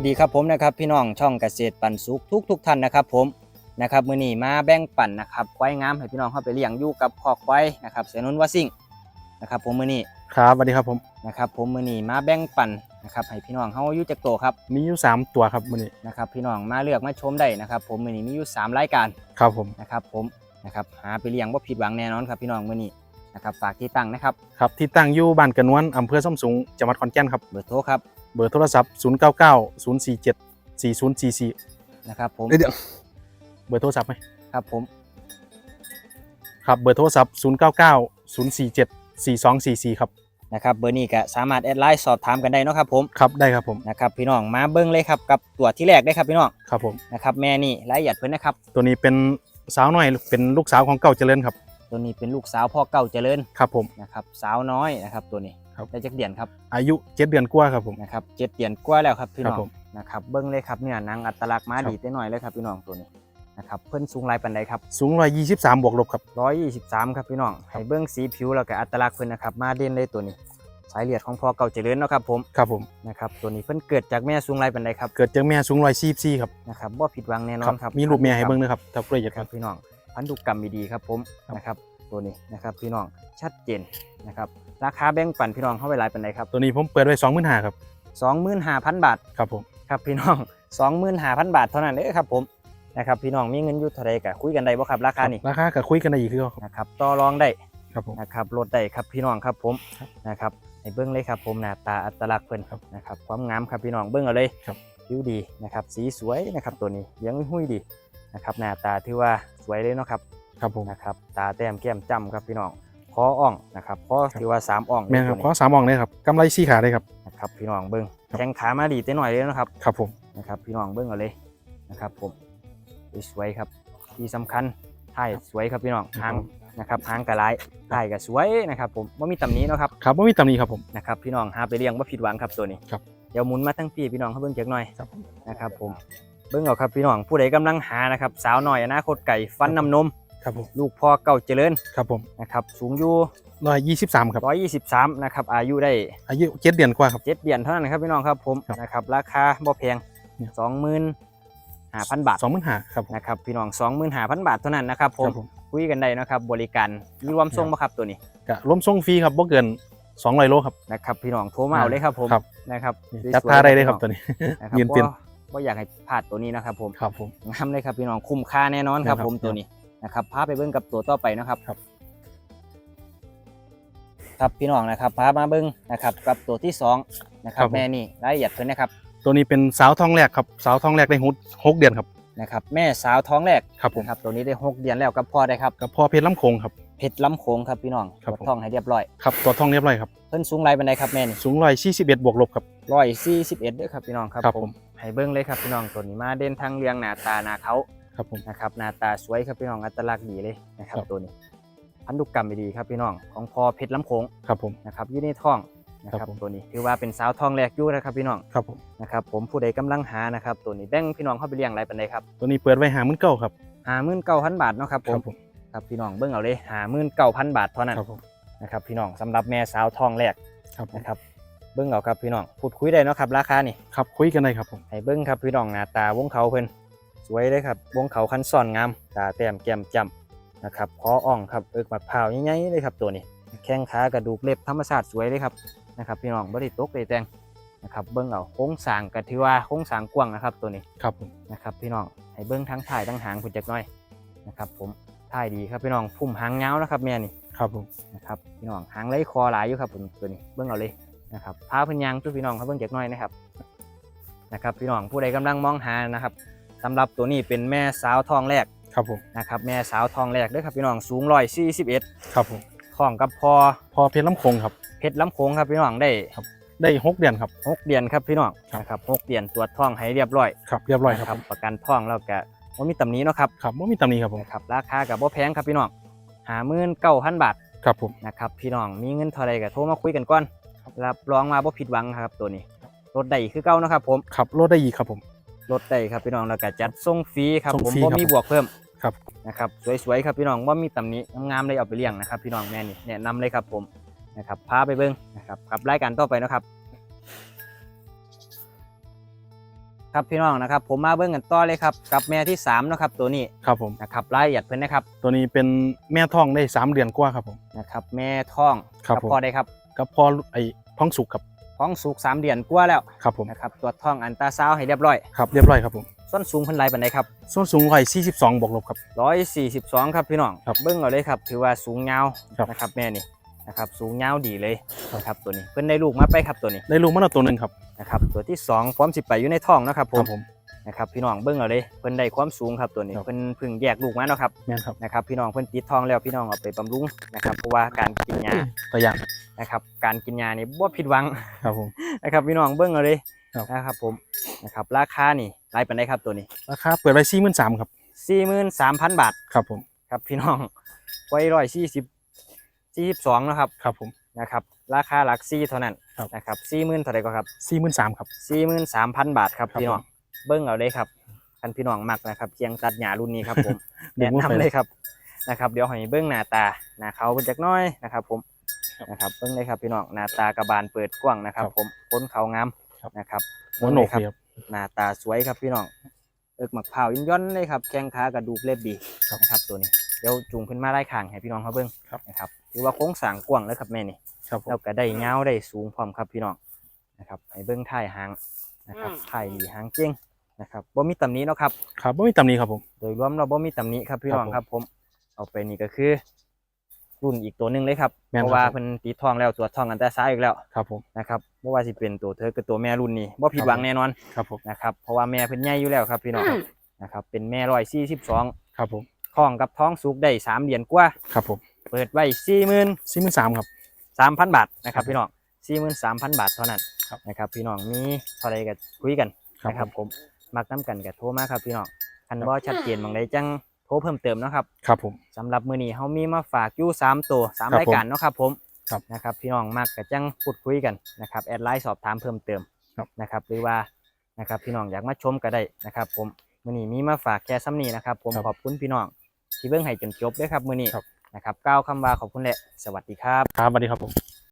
วัสดีครับผมนะครับพี่น้องช่องเกษตรปันสุขทุกทุกๆท่านนะครับผมนะครับมื้อนี้มาแบ่งปันนะครับควายงามให้พี่น้องเข้าไปเลี้ยงอยู่กับคอกควายนะครับเสยนุนว่าซิ่งนะครับผมมื้อนี้ครับสวัสดีครับผมนะครับผมมื้อนี้มาแบ่งปันนะครับให้พี่น้องเฮาอยู่จักโตครับมีอยู่สามตัวครับมื้อนี้นะครับพี่น้องมาเลือกมาชมได้นะครับผมมื้อนี้มีอยู่สามรายการครับผมนะครับผมนะครับหาไปเลี้ยงบ่ผิดหวังแน่นอนครับพี่น้องมื้อนี้นะครับฝากที่ตั้งนะครับครับที่ตั้งอยู่บ้านกระนวนอำเภอส้มสูงจังหวัดขอนแก่นครับเบอร์โทรครับเบอร์โทรศัพท์ 0 9 9 0 4 7 4 0 4 4 นะครับผม เดี๋ยวเบอร์โทรศัพท์ไหมครับผม ครับเบอร์โทรศัพท์ 0 9 9 0 4 7 4 2 4 4 ครับ นะครับเบอร์นี้ก็สามารถแอดไลน์สอบถามกันได้เนาะครับผมครับได้ครับผมนะครับพี่น้องมาเบิ้งเลยครับกับตัวที่แรกได้ครับพี่น้องครับผมนะครับแม่นี่รายละเอียดเพิ่นนะครับ ตัวนี้เป็นสาวน้อยเป็นลูกสาวของเก่าเจริญครับ ตัวนี้เป็นลูกสาวพ่อเก่าเจริญครับผมนะครับสาวน้อยนะครับตัวนี้ ครับ ได้จักเดือนครับอายุเจ็ดเดือนกว่าครับผม นะครับเจ็ดเดือนกว่าแล้วครับพี่น้อครังบผมนะครับเบิ้งเลยครับเนี่ยนางอัตลักษณ์มาครับ ดีได้หน่อยเลยครับพี่น้องตัวนี้นะครับเพิ่นสูงหลายปานใดครับสูง123บวกลบครับ 123 ครับพี่น้องให้เบิ้งสีผิวแล้วก็อัตลักษณ์เพิ่นนะครับมาเด่นเลยตัวนี้ สายเลือดของพ่อเก่าเจริญเนาะครับผมครับผมนะครับตัวนี้เพิ่นเกิดจากแม่สูงหลายปานใดครับเกิดจากแม่สูง144ครับนะครับบ่ผิดหวังแน่นอครันบครับมีรูปแม่ให้เบิ่งนะครับถ้าใครอยากคครัรับบพี่น้องพันธุกรรมดีๆครับผมครับนะครับ ตัวนี้นะครับพี่น้องชัดเจนนะครับราคาแบ่งปันพี่น้องเข้าไปหลายปันใดครับตัวนี้ผมเปิดไว้25,000ครับ25,000บาทครับผมครับพี่น้อง25,000บาทเท่านั้นเด้อครับผมนะครับพี่น้องมีเงินอยู่เท่าใดก็คุยกันได้บ่ครับราคานี่ราคาก็คุยกันได้อีกคือเก่าครับนะครับต่อรองได้ครับผมนะครับลดได้ครับพี่น้องครับผมครับนะครับให้เบิ้งเลยครับผมหน้าตาอัตลักษณ์เพิ่นครับนะครับความงามครับพี่น้องเบิ้งเอาเลยครับผิวดีนะครับสีสวยนะครับตัวนี้เลี้ยงหุ้ยดีนะครับหน้าตาถือว่าสวยเลยเนาะครับ ครับผมนะครับตาแต้มแก้มจ้ำครับพี่น้องคออ่องนะครับคอครับถือว่าสามอ่องแม่นครับตัวขอสามอ่องเลยครับกำไรสี่ขาเลยครับนะครับพี่น้องเบิ้งครับแข้งขามาดีเต้หน่อยเลยนะครับครับผมนะครับพี่น้องเบิ้งเอาเลยนะครับผมสวยๆครับที่สำคัญท้ายสวยครับพี่น้องหางนะครับหางกระไรท้ายก็สวยนะครับผมว่ามีตำหนี้นาะครับครับไม่มีตำหนิครับผมนะครับพี่น้องหาไปเลี้ยงว่าผิดหวังครับตัวนี้ครับเดี๋ยวหมุนมาทั้งปีพี่น้องเขาเบิ้งเจ็กหน่อยครับผมนะครับผมเบิ้งเอาครับพี่น้องผู้ใดกำลังหานะครับสาวหน่อยอนาคตไก่ฟันน้ำนม ครับผมลูกพ่อเก่าเจริญครับผมนะครับสูงอยู่ร้อยยี่สิบสามครับ123นะครับอายุได้อายุเจ็ดเดือนกว่าครับเจ็ดเดือนเท่านั้นนะครับพี่น้องครับผมครับนะครับราคาบ่แพงเนี่ยสองหมื่นห้าพันบาทสองหมื่นห้าครับผมนะครับพี่น้องสองหมื่นห้าพันบาทเท่านั้นนะครับผคมรับผมคุยกันได้นะครับบริการมีรวมส่งบ่ครับตัวนี้กะร่วมส่งฟรีครับบ่เกินสองร้อยโลครับนะครับพี่น้องโทรมาเอาเลยครับผมครับนะครับจัดสวยๆท่าได้เลยครับพี่ตัวนี้นะครับยืนเต้นบ่บ่อยากให้พลาดตัวนี้นะครับผมครับผมงามเลยครับพี่น้องคุ้มค่าแน่นอนครับครับผมตัวนี้ นะครับพาไปเบิ้งกับตัวต่อไปนะครับครับ ครับพี่น้องนะครับพามาเบิ้งนะครับ กับตัวที่สองนะครับแม่นี่รายละเอียดเพิ่นนะครับตัวนี้เป็นสาวทองแรกครับ สาวทองแรกได้หุดหกเดือนครับ นะครับ แม่สาวท้องแรกครับผมนะครับตัวนี้ได้หกเดือนแล้วกับพ่อได้ครับกับพ่อเพชรลำโขงครับ เพชรล้ำโขงครับพี่น้องครับตรวจผม ท้องให้เรียบร้อยครับตัวทองเรียบร้อยครับ เพิ่นสูงไรบันไดครับแม่นี่สูงร้อยสี่สิบเอ็ดบวกลบครับ ร้อยสี่สิบเอ็ดด้วยครับพี่น้องครับครับผผมมให้เบิ้งเลยครับพี่น้องตัวนี้มาเด่นทางเรียงหน้าตาหน้าเขา ครับผม นะครับหน้าตาสวยครับพี่น้องอัตลักษณ์ดีเลยนะครับครับ ตัวนี้ พันธุกรรมดีครับพี่น้องของพ่อเพชรล้ำโขงครับผม นะครับอยู่ในท้องนะคครัรับบผม ตัวนี้ถือว่าเป็นสาวท้องแรกอยู่นะครับพี่น้องครับผม นะครับผมผู้ใดกำลังหานะครับตัวนี้แบ่งพี่น้องเข้าไปเลี้ยงไรปันใดครับตัวนี้เปิดไว้หาหมื่นเก้าครับหาหมื่นเก้าพันบาทเนาะครับผครัมบผมครับพี่น้องเบิ้งเอาเลยหาหมื่นเก้าพันบาทเท่านั้นครับผมนะครับพี่น้องสำหรับแม่สาวท้องแรกครับผมนะครับเบิ้งเอาครับพี่น้องพูดคุยได้เนาะครับราคานี่ ครับคุยกันได้ครับผมให้เบิ้งครับพี่น้องหน้าตาวงเขาเพิ่น สวยเลยครับวงเขาคันซ่อนงามตาแต้มแก้มจ้ำนะครับคออ่องครับเอิกมักพร้าวใหญ่ๆเลยครับตัวนี้ แข้งขากระดูกเล็บธรรมชาติสวยเลยครับนะครับพี่น้องบริตกเลยแต่งนะครับเบิ้งเอาโค้งสร้างก็ถือว่าโค้งสร้างกว้างนะครับตัวนี้ครับผมนะครับพี่น้องให้เบิ้งทั้งถ่ายทั้งหางคุณจักหน่อยนะครับผมถ่ายดีครับพี่น้องพุ่มหางเงาวนะครับแม่นี่ครับผมนะครับพี่น้องหางไหลคอหลายอยู่ครับผมตัวนี้เบิ้งเอาเลยนะครับพาเพิ่นยางตัวพี่น้องเขาเบิ้งจักหน่อยนะครับนะครับพี่น้องผู้ใดกำลังมองหานะครับ สำหรับตัวนี้เป็นแม่สาวทองแรกครับผมนะครับแม่สาวทองแรกเด้วยครับพี่น้องสูงร้อยสี่สิบเอ็ดครับผมท้องกับพอพ่อเพชรลำโขงครับเพชรล้ำโขงครับพี่น้องได้ได้หกเดือนครับหกเดือนครับพี่น้องครับนะครับหกเดือนตรวจท้องให้เรียบร้อยครับเรียบร้อยนะครับประกันท้องแล้วก็ว่ามีตำหนี้นาะครับครับไม่มีตำหนิครับผมนะครับราคากับบ่แพงครับพี่น้องหาหมื่นเก้าพันบาทครับผมนะครับพี่น้องมีเงินเท่าไรก็โทรมาคุยกันก่อนรับรองมาบ่ผิดหวังครับตัวนี้รถได้คือเก่านะครับผมขับรถได้อีกครับผม รถได้ครับพี่น้องแล้วก็จัดส่งฟรีครับ ส่งผมฟรีบ่ครับมีบวกเพิ่มครับ นะครับสวยๆครับพี่น้องว่ามีตำหนี้งามๆเลยเอาไปเลี้ยงนะครับพี่น้องแม่นี่แนะนำเลยครับผมนะครับพาไปเบิ่งนะครับกับรายการต่อไปเนาะครับ ครับพี่น้องนะครับ ผมมาเบิ่งกันต่อเลยครับกับแม่ที่3เนาะครับ ตัวนี้ครับผม นะครับรายละเอียดเพิ่นนะครับตัวนี้เป็นแม่ท้องได้สามเดือนกว่าครับผม นะครับ แม่ท้องครับกับผมพ่อได้ครับ กับพ่อไอ้ท้องสุกครับ ท้องสุก3เดือนกว่าแล้วครับผมนะครับตรวจท้องอันตราซาวด์ให้เรียบร้อยครับเรียบร้อยครับผมส้นสูงเพิ่นหลายปานใดครับส่วนสูงร้อยสี่สิบสองบวกลบครับ142ครับพี่น้องครับเบิ่งเอาเลยครับถือว่าสูงยาวครับนะครับแม่นี่นะครับสูงยาวดีเลยครับนะครับตัวนี้เพิ่นได้ลูกมาไปครับตัวนี้ได้ลูกมาแล้วตัวหนึ่งครับนะครับตัวที่สองพร้อมสิไปอยู่ในท้องนะครับผครัมบผมนะครับพี่น้องเบิ่งเอาเลยเพิ่นได้ความสูงครับตัวนี้ครับเพิ่นเพิ่งแยกลูกมาเนาะครับแม่นครับนะครับพี่น้องเพิ่นติดท้องแล้วพี่น้องเอาไปบำรุงนะครับเพราะว่าการกินยาตัวอย่าง นะครับ การกินยานี่บ่ผิดหวังครับผมนะครับพี่น้องเบิ่งเอาเลยครับนะครับผมนะครับราคานี่รายปานใดครับตัวนี้ราคาเปิดไว้สี่หมื่นสามครับ43,000บาทครับผมครับพี่น้องไว้ร้อยสี่สิบสี่สิบสองนะครับครับผมนะครับราคาหลักสี่เท่านั้นครับนะครับสี่หมื่นเท่าไหร่ก็ครับสี่หมื่นสามครับสี่หมื่นสามพันบาทครับครับพี่น้องผมเบิ้งเอาเลยครับคันพี่น้องมักนะครับเคียงตัดหญ้ารุ่นนี้ครับผมเดี๋แนะยวผมไปนำเลยครับนะครับ เดี๋ยวให้เบิ้งหน้าตาหน้าเขาเพิ่นจักหน้อยนะครับผมครับ นะครับเบิ้งเลยครับพี่น้องหน้าตากระบาลเปิดกว้างนะครับครับผมก้นเขางามครับนะครับหัวโหนกเบิ่งเลยครับหน้าตาสวยครับพี่น้องเอิกหมักเผาวย่อนๆเลยครับแข้งขากระดูกเล็บดีครับนะครับตัวนี้เดี๋ยวจูงขึ้นมาไล่ข้างให้พี่น้องเขาเบิ้งครับนะครับถือว่าโค้งสร้างกว้างเลยครับแม่นี่ครับผมแล้วก็ได้เงาวได้สูงพร้อมครับพี่น้องนะครับให้เบิ้งท้ายหางนะครับท้ายดีหางเก้งนะครับบ่มีตำหนี้เนาะครับครับไม่มีตำหนี้ครับผม โดยรวมเราบ่มีตำหนี้ครับพี่น้องครับผมครับผม เอาไปนี่ก็คือ รุ่นอีกตัวหนึงเลยครับแม่นเพครับราะว่าเพิ่นตีทองแล้วตัวจทองกันแต่ซ้ายอีกแล้วครับผม นะครับบ่ว่าสิเป็นตัวเธอกับตัวแม่รุ่นนี้บ่ผิดหวังครับผมแน่นอนครับผมนะครับเพราะว่าแม่เพิ่นใหญ่อยู่แล้วครับพี่น้องนะครับเป็นแม่ร้อยสี่สิบสองครับผมท้องกับท้องสุกได้สามเดือนกว่า ครับผมเปิดไว้สี่หมื่นสี่หมื่นสามครับ สามพันบาทนะครับครับพี่น้องสี่หมื่นสามพันบาทเท่านั้นครับ นะครับพี่น้องมีเท่าไรก็คุยกันครับนะครับผมมักน้ำกันกับโทรมาครับพี่น้องคันครับบ่ชัดเจนบางใดจัง โทรเพิ่มเติมเนาะครับครับผมสำหรับมื้อนี้เฮามีมาฝากอยู่สามตัวสามครับรายการเนาะครับผมครับนะครับพี่น้องมักกับจังพูดคุยกันนะครับแอดไลน์สอบถามเพิ่มเติมครับนะครับหรือว่านะครับพี่น้องอยากมาชมก็ได้นะครับ ผมมื้อนี้มีมาฝากแค่ซ้ำนี้นะครับ ผมครับขอบคุณพี่น้องที่เบิ่งให้จนจบด้วยครับมื้อนี้ครับนะครับก้าวคำว่าขอบคุณและสวัสดีครับครับสวัสดีครับผม